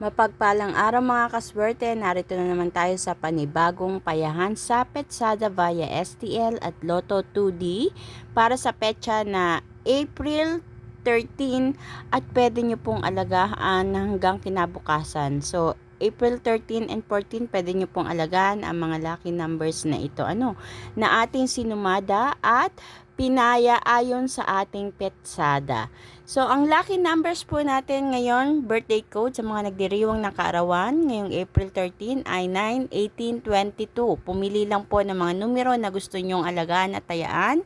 Mapagpalang araw mga kaswerte, narito na naman tayo sa panibagong payahan sa Petsada via STL at Lotto 2D para sa petsa na April 13 at pwede nyo pong alagaan hanggang kinabukasan. So, April 13 and 14, pwede nyo pong alagaan ang mga lucky numbers na ito. Ano? Na ating sinumada at pinaya ayon sa ating petsada. So, ang lucky numbers po natin ngayon, birthday code sa mga nagdiriwang na kaarawan, ngayong April 13 ay 9, 18, 22. Pumili lang po ng mga numero na gusto nyong alagaan at tayaan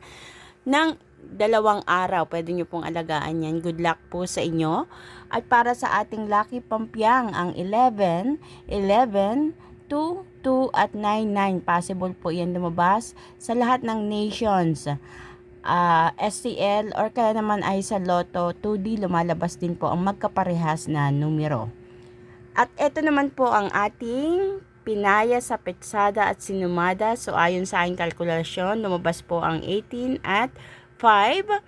ng dalawang araw. Pwede nyo pong alagaan yan. Good luck po sa inyo. At para sa ating lucky pampiyang, ang 11, 11, 2, 2 at 9, 9. Possible po yan lumabas sa lahat ng nations uh, STL or kaya naman ay sa Lotto 2D lumalabas din po ang magkaparehas na numero. At ito naman po ang ating pinaya sa petsada at sinumada. So ayon sa aking kalkulasyon, lumabas po ang 18 at 5.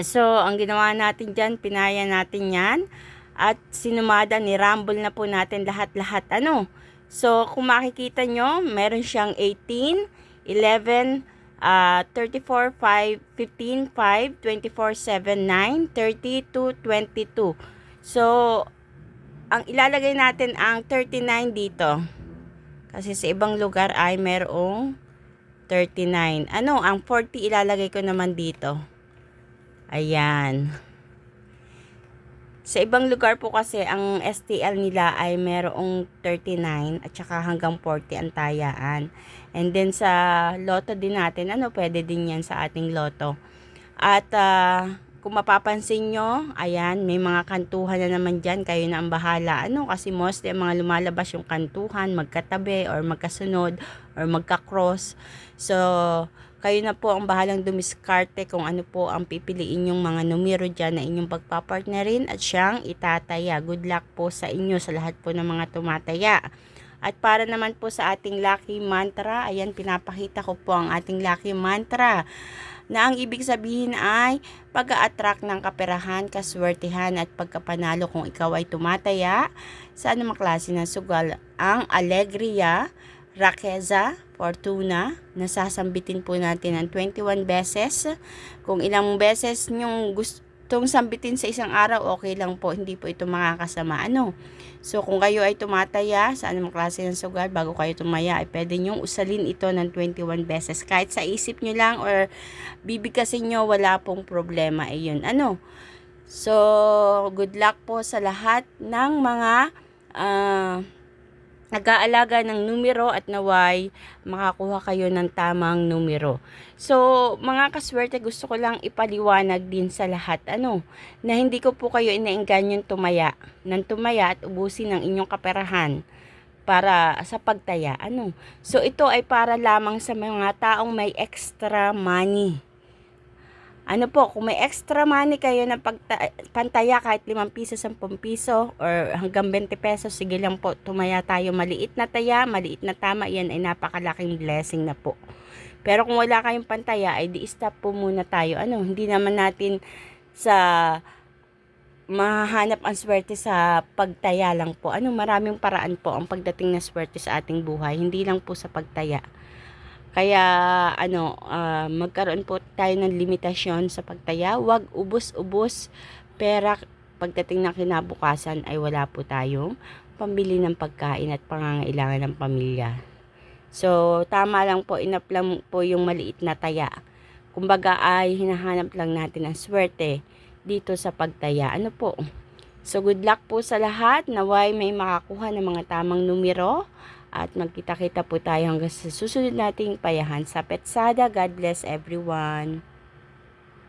So ang ginawa natin dyan, pinaya natin yan. At sinumada, ni Rumble na po natin lahat-lahat. Ano? So kung makikita nyo, meron siyang 18, 11, uh, 34, 5, 15, 5, 24, 7, 9, 32, 22. So, ang ilalagay natin ang 39 dito. Kasi sa ibang lugar ay merong 39. Ano, ang 40 ilalagay ko naman dito. Ayan. Sa ibang lugar po kasi, ang STL nila ay merong 39 at saka hanggang 40 ang tayaan. And then sa loto din natin, ano, pwede din yan sa ating loto. At uh, kung mapapansin nyo, ayan, may mga kantuhan na naman dyan, kayo na ang bahala. Ano, kasi mostly mga lumalabas yung kantuhan, magkatabi or magkasunod or magka-cross. So, kayo na po ang bahalang dumiskarte kung ano po ang pipiliin yung mga numero dyan na inyong pagpapartnerin at siyang itataya. Good luck po sa inyo sa lahat po ng mga tumataya. At para naman po sa ating lucky mantra, ayan pinapakita ko po ang ating lucky mantra na ang ibig sabihin ay pag-attract ng kaperahan, kaswertihan at pagkapanalo kung ikaw ay tumataya sa anumang klase ng sugal. Ang alegria, Rakeza, Fortuna, nasasambitin po natin ng 21 beses. Kung ilang beses nyong gustong sambitin sa isang araw, okay lang po, hindi po ito makakasama. Ano? So, kung kayo ay tumataya sa anumang klase ng sugal, bago kayo tumaya, ay pwede nyong usalin ito ng 21 beses. Kahit sa isip nyo lang or bibigkasin nyo, wala pong problema. Ayun, ano? So, good luck po sa lahat ng mga uh, nag-aalaga ng numero at naway makakuha kayo ng tamang numero. So, mga kaswerte, gusto ko lang ipaliwanag din sa lahat, ano, na hindi ko po kayo inainganyon tumaya, ng tumaya at ubusin ng inyong kaperahan para sa pagtaya, ano. So, ito ay para lamang sa mga taong may extra money ano po, kung may extra money kayo na pagta- pantaya kahit 5 piso, 10 piso or hanggang 20 pesos, sige lang po, tumaya tayo. Maliit na taya, maliit na tama, yan ay napakalaking blessing na po. Pero kung wala kayong pantaya, ay di-stop po muna tayo. Ano, hindi naman natin sa mahanap ang swerte sa pagtaya lang po. Ano, maraming paraan po ang pagdating na swerte sa ating buhay. Hindi lang po sa pagtaya. Kaya ano, uh, magkaroon po tayo ng limitasyon sa pagtaya. Huwag ubos-ubos pera pagdating ng kinabukasan ay wala po tayong pambili ng pagkain at pangangailangan ng pamilya. So, tama lang po, inap lang po yung maliit na taya. Kumbaga ay hinahanap lang natin ang swerte dito sa pagtaya. Ano po? So, good luck po sa lahat. Naway may makakuha ng mga tamang numero at magkita-kita po tayo hanggang sa susunod nating payahan sa Petsada. God bless everyone.